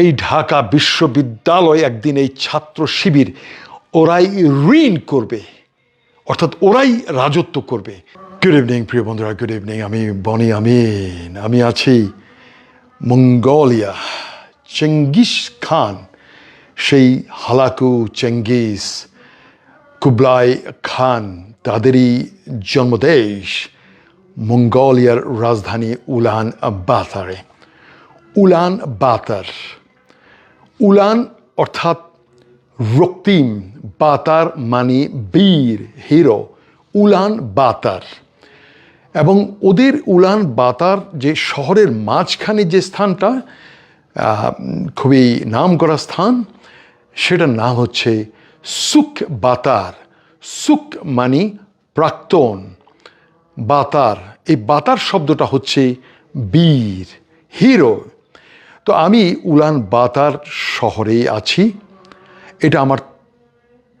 এই ঢাকা বিশ্ববিদ্যালয় একদিন এই ছাত্র শিবির ওরাই ঋণ করবে, অর্থাৎ ওরাই রাজত্ব করবে। গুড ইভিনিং প্রিয় বন্ধুরা গুড ইভিনিং আমি বনি আমিন, আমি আছি মঙ্গোলিয়া। চেঙ্গিস খান, সেই হালাকু চেঙ্গিস কুবলাই খান, তাদেরই জন্মদেশ মঙ্গোলিয়ার রাজধানী উলান বাতারে। উলান বাতার উলান অর্থাৎ রক্তিম বাতার মানে বীর, হিরো, উলান বাতার। এবং ওদের উলান বাতার যে শহরের মাঝখানে যে স্থানটা খুবই নাম করা স্থান, সেটার নাম হচ্ছে সুখ বাতার। সুখ মানে প্রাক্তন বাতার। এই বাতার শব্দটা হচ্ছে বীর, হিরো তো আমি উলান বাতার শহরেই আছি। এটা আমার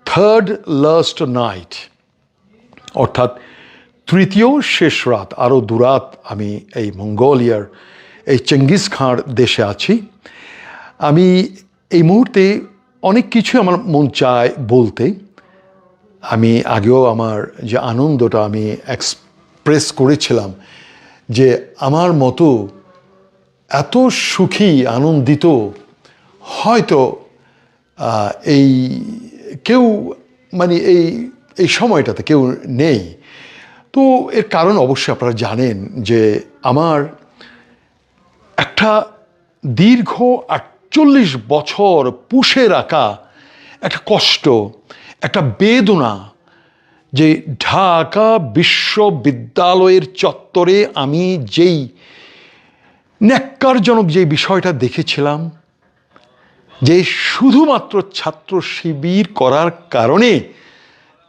থার্ড লাস্ট নাইট অর্থাৎ তৃতীয় শেষ রাত, আরও দুরাত আমি এই মঙ্গোলিয়ার, এই চেঙ্গিস খাঁর দেশে আছি। আমি এই মুহূর্তে অনেক কিছু আমার মন চায় বলতে। আমি আগেও আমার যে আনন্দটা আমি এক্সপ্রেস করেছিলাম যে আমার মতো এত সুখী, আনন্দিত, হয়তো এই কেউ মানে এই এই সময়টাতে কেউ নেই। তো এর কারণ অবশ্যই আপনারা জানেন যে আমার একটা দীর্ঘ আটচল্লিশ বছর পুষে রাখা একটা কষ্ট, একটা বেদনা যে ঢাকা বিশ্ববিদ্যালয়ের চত্বরে আমি যেই ন্যাক্কারজনক যে বিষয়টা দেখেছিলাম, যে শুধুমাত্র ছাত্র শিবির করার কারণে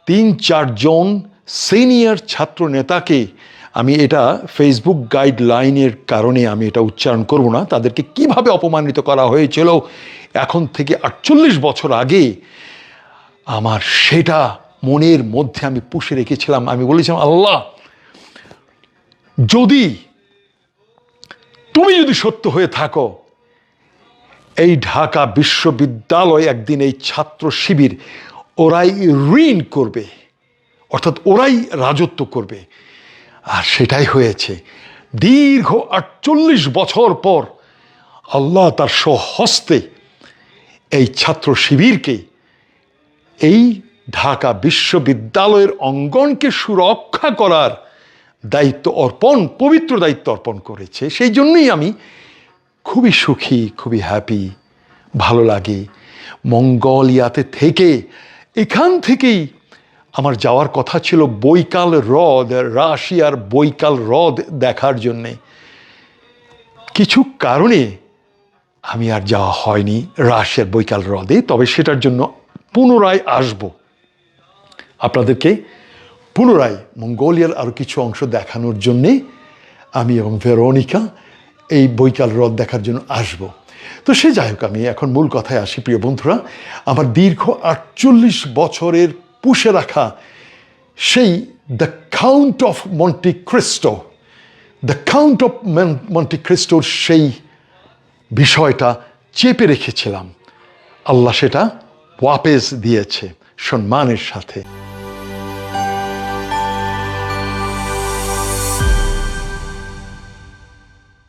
তিন চারজন সিনিয়র ছাত্র নেতাকে আমি এটা ফেসবুক গাইডলাইনের কারণে আমি এটা উচ্চারণ করব না। তাদেরকে কীভাবে অপমানিত করা হয়েছিল? এখন থেকে আটচল্লিশ বছর আগে আমার সেটা মনের মধ্যে আমি পুষে রেখেছিলাম। আমি বলেছিলাম, আল্লাহ, যদি তুমি যদি সত্য হয়ে থাকো, এই ঢাকা বিশ্ববিদ্যালয় একদিন এই ছাত্র শিবির ওরাই ঋণ করবে, অর্থাৎ ওরাই রাজত্ব করবে। আর সেটাই হয়েছে, দীর্ঘ আটচল্লিশ বছর পর আল্লাহ তার স্বহস্তে এই ছাত্র শিবিরকে এই ঢাকা বিশ্ববিদ্যালয়ের অঙ্গনকে সুরক্ষা করার দায়িত্ব অর্পণ, পবিত্র দায়িত্ব অর্পণ করেছে। সেই জন্যই আমি খুবই সুখী, খুবই হ্যাপি ভালো লাগে। মঙ্গোলিয়াতে থেকে, এখান থেকেই আমার যাওয়ার কথা ছিল বৈকাল হ্রদ রাশিয়ার বৈকাল হ্রদ দেখার জন্যে। কিছু কারণে আমি আর যাওয়া হয়নি রাশিয়ার বৈকাল হ্রদে তবে সেটার জন্য পুনরায় আসব। আপনাদেরকে পুনরায় মঙ্গোলিয়ার আরও কিছু অংশ দেখানোর জন্যে আমি এবং ভেরোনিকা এই বৈকাল হ্রদ দেখার জন্য আসব। তো সে যাই হোক, আমি এখন মূল কথায় আসি, প্রিয় বন্ধুরা। আমার দীর্ঘ আটচল্লিশ বছরের পুষে রাখা সেই the count of Monte Cristo the count of Monte ক্রিস্টোর সেই বিষয়টা চেপে রেখেছিলাম। আল্লাহ সেটা ওয়াপেস দিয়েছে সম্মানের সাথে।